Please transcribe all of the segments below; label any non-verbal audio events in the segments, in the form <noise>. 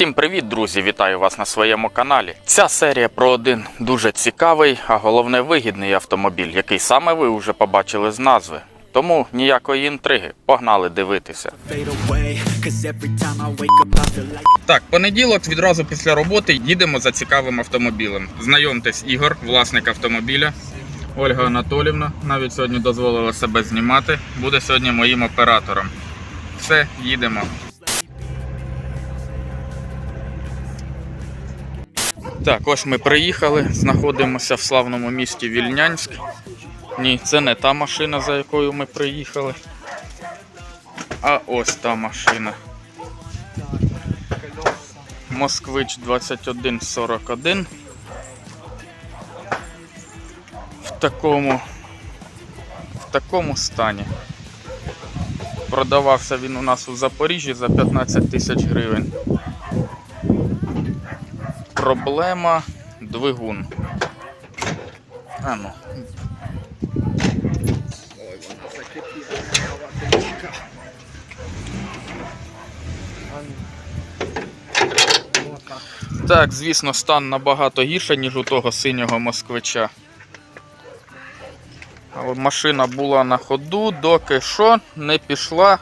Всім привіт, друзі! Вітаю вас на своєму каналі. Ця серія про один дуже цікавий, а головне вигідний автомобіль, який саме ви вже побачили з назви. Тому ніякої інтриги. Погнали дивитися. Так, понеділок відразу після роботи їдемо за цікавим автомобілем. Знайомтесь, Ігор, власник автомобіля. Ольга Анатолівна навіть сьогодні дозволила себе знімати. Буде сьогодні моїм оператором. Все, їдемо. Так, ось ми приїхали, знаходимося в славному місті Вільнянськ. Ні, це не та машина, за якою ми приїхали. А ось та машина. Москвич 2141. В такому, в такому стані. Продавався він у нас у Запоріжжі за 15 тисяч гривень. Проблема двигун. А ну. Так, звісно, стан набагато гірше, ніж у того синього москвича. Але машина була на ходу, доки що не пішла.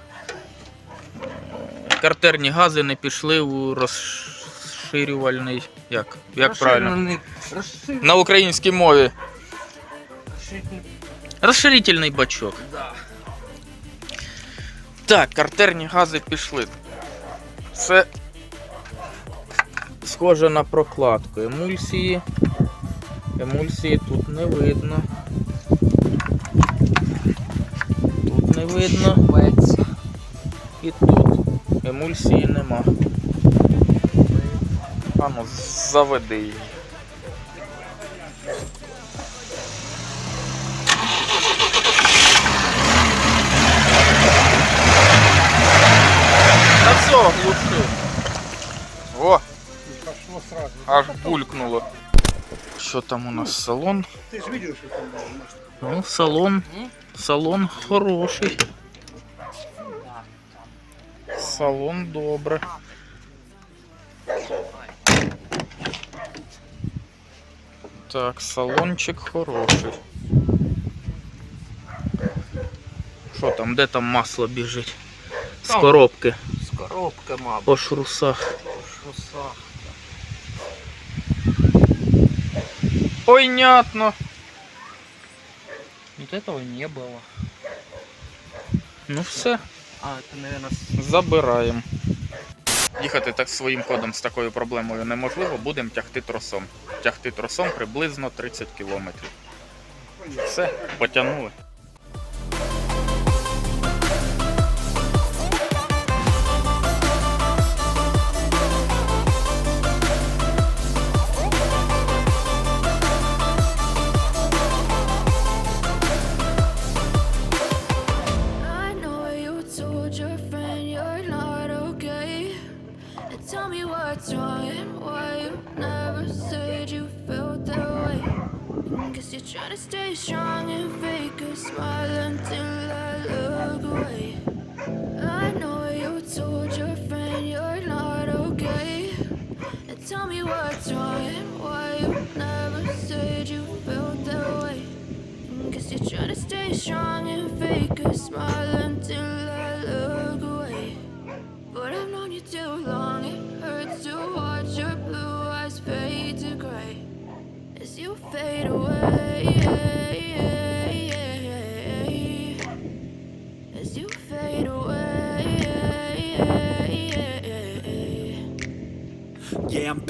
Картерні гази не пішли у розширювальний. Як? Як правильно? На українській мові. Розширительний бачок. Так, картерні гази пішли. Це схоже на прокладку. Емульсії. Емульсії тут не видно. Тут не видно. І тут. Емульсії нема. А ну, заведи її. Та все, глуши. О, аж булькнуло. Що там у нас салон? Ты же видел, что там было? Ну, салон. Салон хороший. Салон добре. Так, салончик хороший. Що там, де там масло біжить? З Там. коробки С коробкой, мабуть. по шрусах. Шуса. Понятно. Вот этого не было. Ну все. А, это, наверное, Забираємо. Їхати так своїм ходом з такою проблемою неможливо, будемо тягти тросом. Тягти тросом приблизно 30 кілометрів. Все, потягнули. Tell me what's wrong Guess you're trying to stay strong and fake a smile until I look away. I know you told your friend you're not okay. And tell me what's wrong and why you never said you felt that way. Guess you're trying to stay strong and fake a smile until I look away. But I've known you too long,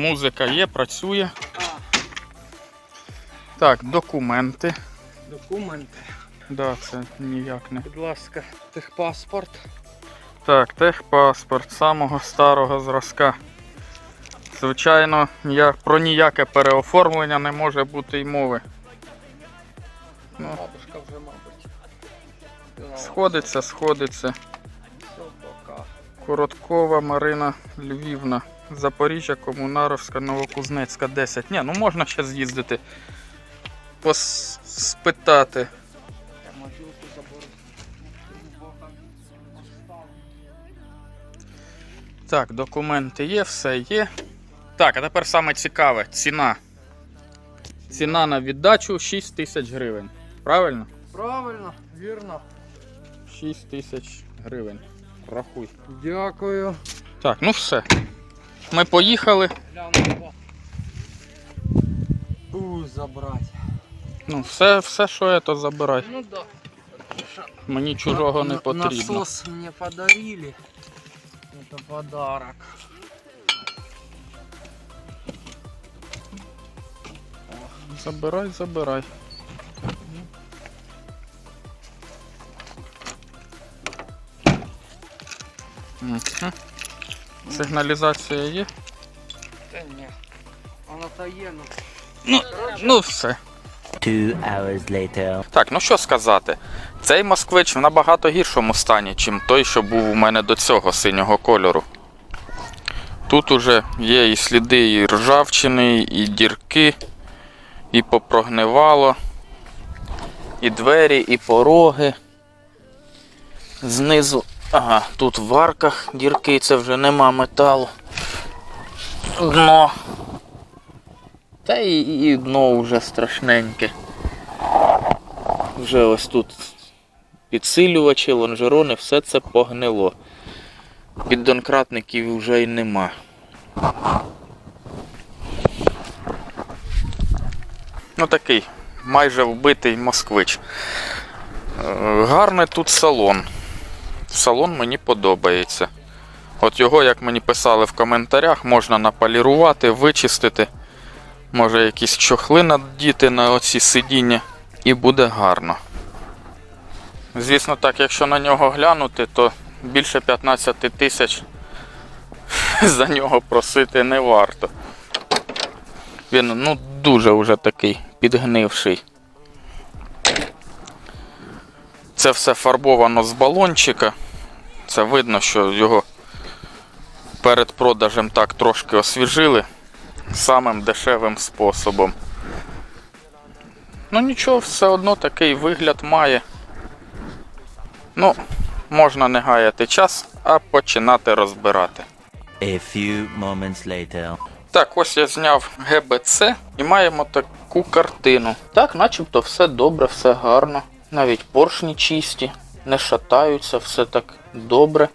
музика є, працює. Так, документи. Документи. Да, це ніяк не. Будь ласка, техпаспорт. Так, техпаспорт самого старого зразка. Звичайно, ніяк, про ніяке переоформлення не може бути й мови. Ну, Бабушка вже, мабуть. сходиться, сходиться. Короткова Марина Львівна. Запоріжжя, Комунаровська, Новокузнецька, 10. Ні, ну можна ще з'їздити. Пос... спитати. Я мобілку заберу. Так, документи є, все є. Так, а тепер саме цікаве ціна. Ціна на віддачу 6 тисяч гривень. Правильно? Правильно, вірно. 6 тисяч гривень. Рахуй. Дякую. Так, ну все. Ми поїхали. Пу, забрати. Ну, все, все, що є, то забирай. Ну да. Мені чужого не потрібно. Насос мне подарили. Это подарок. Забирай, забирай. Мгм. Сигналізація є? Та ні. Вона та є, ну. Ну, ну все. Two hours later. Так, ну що сказати. Цей москвич в набагато гіршому стані, чим той, що був у мене до цього синього кольору. Тут уже є і сліди і ржавчини, і дірки, і попрогнивало, і двері, і пороги. Знизу, ага, тут в арках дірки, це вже нема металу. Дно. Та і, і дно вже страшненьке. Вже ось тут підсилювачі, лонжерони, все це погнило. Піддонкратників вже й нема. Ну такий майже вбитий москвич. Е, Гарний тут салон. Салон мені подобається. От його, як мені писали в коментарях, можна наполірувати, вичистити. Може якісь чохли надіти на оці сидіння і буде гарно. Звісно, так, якщо на нього глянути, то більше 15 тисяч <laughs> за нього просити не варто. Він ну, дуже вже такий підгнивший. Це все фарбовано з балончика. Це видно, що його перед продажем так трошки освіжили самим дешевим способом. Ну нічого, все одно такий вигляд має. Ну, можна не гаяти час, а починати розбирати. A few moments later. Так, ось я зняв ГБЦ і маємо таку картину. Так, начебто все добре, все гарно. Навіть поршні чисті, не шатаються, все так добре.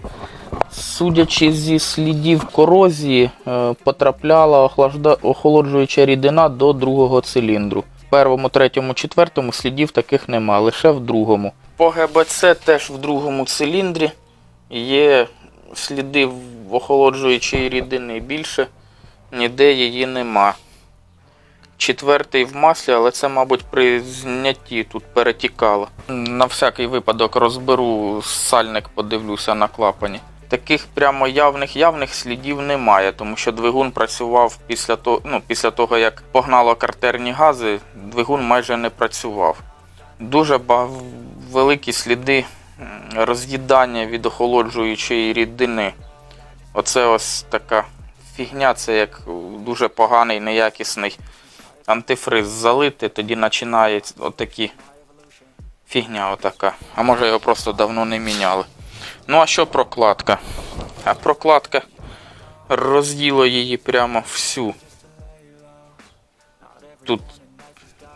Судячи зі слідів корозії, е, потрапляла охолоджуюча рідина до другого циліндру. В першому, третьому, четвертому слідів таких нема, лише в другому. По ГБЦ теж в другому циліндрі є сліди охолоджуючої рідини більше, ніде її нема. Четвертий в маслі, але це, мабуть, при знятті тут перетікало. На всякий випадок розберу сальник, подивлюся на клапані. Таких прямо явних явних слідів немає, тому що двигун працював після того, ну, після того, як погнало картерні гази, двигун майже не працював. Дуже великі сліди роз'їдання від охолоджуючої рідини. Оце ось така фігня, це як дуже поганий, неякісний антифриз залити, тоді починає отакі фігня отака. А може його просто давно не міняли. Ну а що прокладка? А прокладка роз'їла її прямо всю. Тут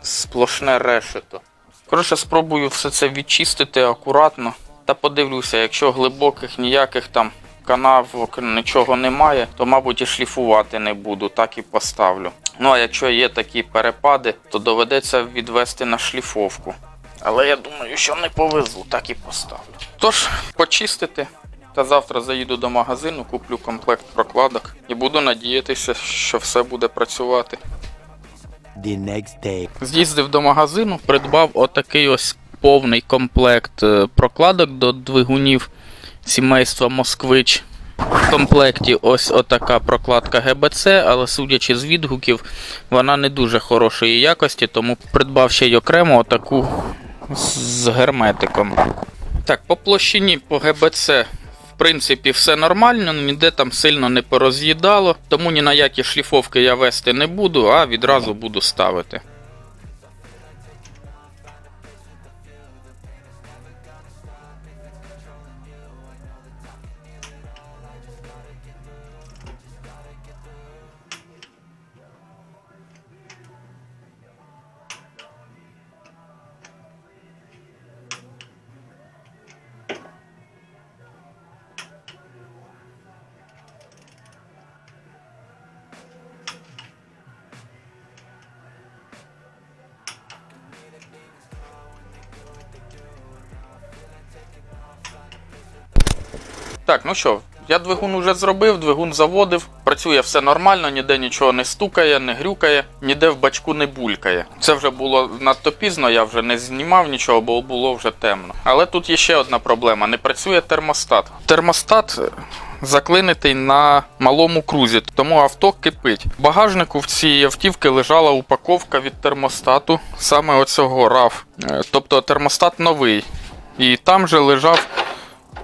сплошне решето. Коротше, спробую все це відчистити акуратно та подивлюся, якщо глибоких ніяких там канавок нічого немає, то мабуть і шліфувати не буду, так і поставлю. Ну а якщо є такі перепади, то доведеться відвести на шліфовку. Але я думаю, що не повезу, так і поставлю. Тож, почистити. Та завтра заїду до магазину, куплю комплект прокладок і буду надіятися, що все буде працювати. The next day. З'їздив до магазину, придбав отакий ось повний комплект е, прокладок до двигунів сімейства Москвич. В комплекті ось отака прокладка ГБЦ, але судячи з відгуків, вона не дуже хорошої якості, тому придбав ще й окремо отаку з герметиком. Так, по площині по ГБЦ в принципі все нормально, ніде там сильно не пороз'їдало, тому ні на які шліфовки я вести не буду, а відразу буду ставити. Так, ну що, я двигун уже зробив, двигун заводив, працює все нормально, ніде нічого не стукає, не грюкає, ніде в бачку не булькає. Це вже було надто пізно, я вже не знімав нічого, бо було вже темно. Але тут є ще одна проблема: не працює термостат. Термостат е, заклинитий на малому крузі, тому авто кипить. В багажнику в цій автівки лежала упаковка від термостату, саме оцього RAV. Е, Тобто термостат новий. І там же лежав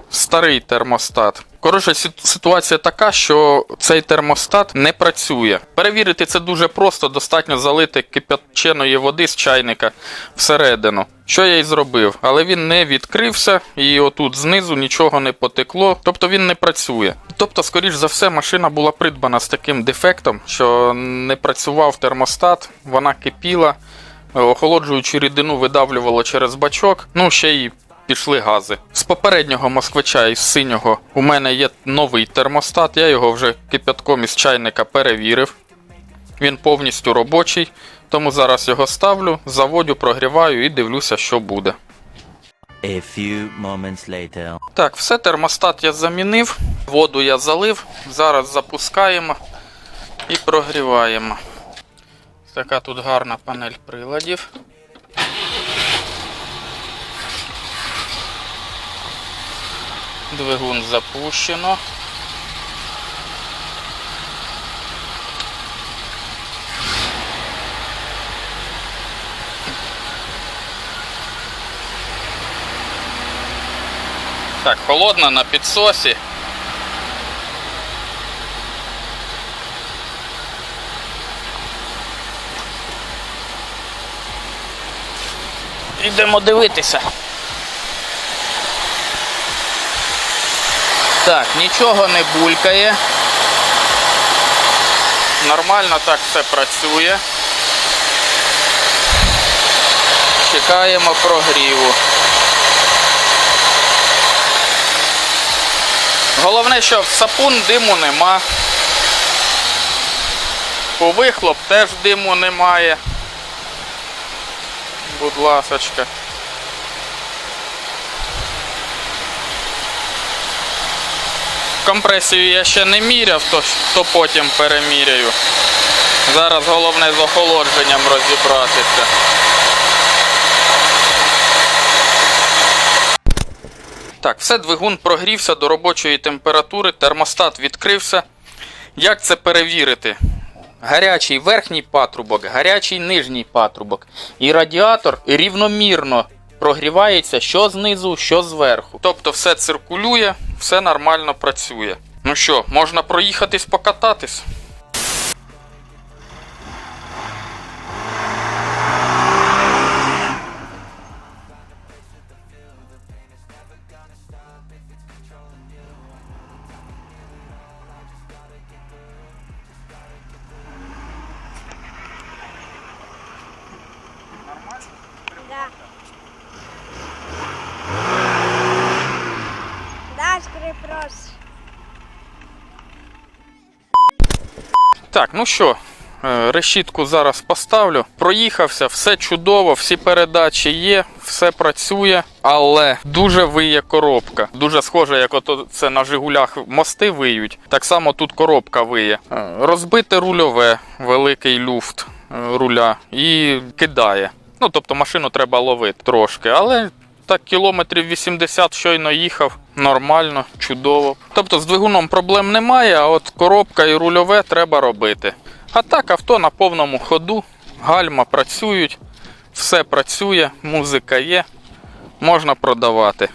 старий термостат. Коротше, ситуація така, що цей термостат не працює. Перевірити це дуже просто, достатньо залити кипяченої води з чайника всередину. Що я й зробив, але він не відкрився, і отут знизу нічого не потекло, тобто він не працює. Тобто, скоріш за все, машина була придбана з таким дефектом, що не працював термостат, вона кипіла, охолоджуючу рідину видавлювало через бачок, ну ще й пішли гази. З попереднього москвича із синього у мене є новий термостат, я його вже кипятком із чайника перевірив. Він повністю робочий, тому зараз його ставлю, заводю, прогріваю і дивлюся, що буде. A few moments later. Так, все, термостат я замінив, воду я залив. Зараз запускаємо і прогріваємо. Така тут гарна панель приладів. Двигун запущено. Так, холодно на підсосі. Йдемо дивитися. Так, нічого не булькає. Нормально так все працює. Чекаємо прогріву. Головне, що в сапун диму нема. По вихлоп теж диму немає. Будь ласочка. Компресію я ще не міряв, то, то потім переміряю. Зараз головне з охолодженням розібратися. Так, все, двигун прогрівся до робочої температури, термостат відкрився. Як це перевірити? Гарячий верхній патрубок, гарячий нижній патрубок. І радіатор рівномірно Прогрівається що знизу, що зверху. Тобто все циркулює, все нормально працює. Ну що, можна проїхатись покататись? Скрипрос. Так, ну що, е, решітку зараз поставлю. Проїхався, все чудово, всі передачі є, все працює, але дуже виє коробка. Дуже схоже, як ото це на Жигулях мости виють. Так само тут коробка виє. Е, Розбите рульове, великий люфт е, руля і кидає. Ну, тобто машину треба ловити трошки, але так кілометрів 80 щойно їхав. Нормально, чудово. Тобто з двигуном проблем немає, а от коробка і рульове треба робити. А так, авто на повному ходу, гальма працюють, все працює, музика є, можна продавати.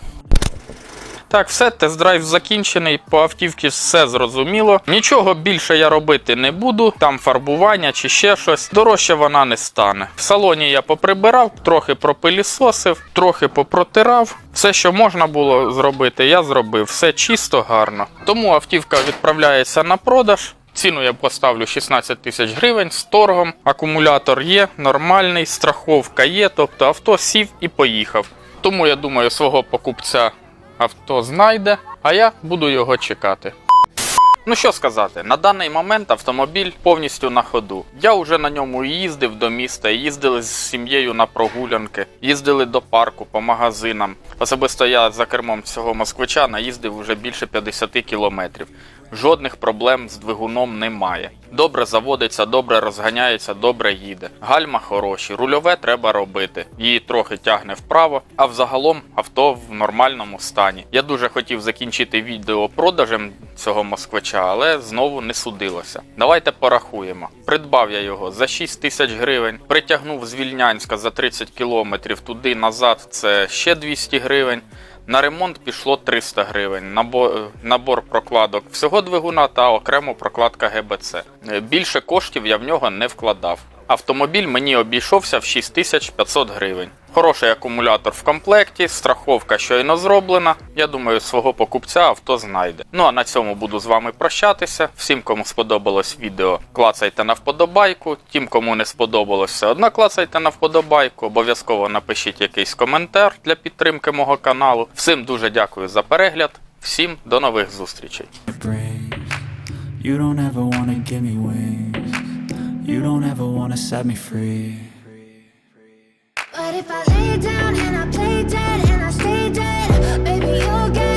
Так, все, тест-драйв закінчений, по автівці все зрозуміло. Нічого більше я робити не буду, там фарбування чи ще щось. Дорожче вона не стане. В салоні я поприбирав, трохи пропилісосив, трохи попротирав. Все, що можна було зробити, я зробив. Все чисто, гарно. Тому автівка відправляється на продаж. Ціну я поставлю 16 тисяч гривень з торгом. Акумулятор є, нормальний, страховка є, тобто авто сів і поїхав. Тому я думаю, свого покупця авто знайде, а я буду його чекати. Ну що сказати, на даний момент автомобіль повністю на ходу. Я вже на ньому їздив до міста, їздили з сім'єю на прогулянки, їздили до парку по магазинам. Особисто я за кермом цього москвича наїздив вже більше 50 кілометрів. Жодних проблем з двигуном немає. Добре заводиться, добре розганяється, добре їде. Гальма хороші, рульове треба робити. Її трохи тягне вправо, а взагалом авто в нормальному стані. Я дуже хотів закінчити відео продажем цього москвича, але знову не судилося. Давайте порахуємо. Придбав я його за 6 тисяч гривень, притягнув з Вільнянська за 30 кілометрів туди назад. Це ще 200 гривень. На ремонт пішло 300 гривень, набор, набор прокладок всього двигуна та окремо прокладка ГБЦ. Е, Більше коштів я в нього не вкладав. Автомобіль мені обійшовся в 6500 гривень. Хороший акумулятор в комплекті, страховка щойно зроблена. Я думаю, свого покупця авто знайде. Ну а на цьому буду з вами прощатися. Всім, кому сподобалось відео, клацайте на вподобайку. Тим, кому не сподобалось, все одно клацайте на вподобайку. Обов'язково напишіть якийсь коментар для підтримки мого каналу. Всім дуже дякую за перегляд. Всім до нових зустрічей. You don't ever wanna give me wings. You don't ever wanna set me free. But if I lay down and I play dead and I stay dead, baby, you'll get.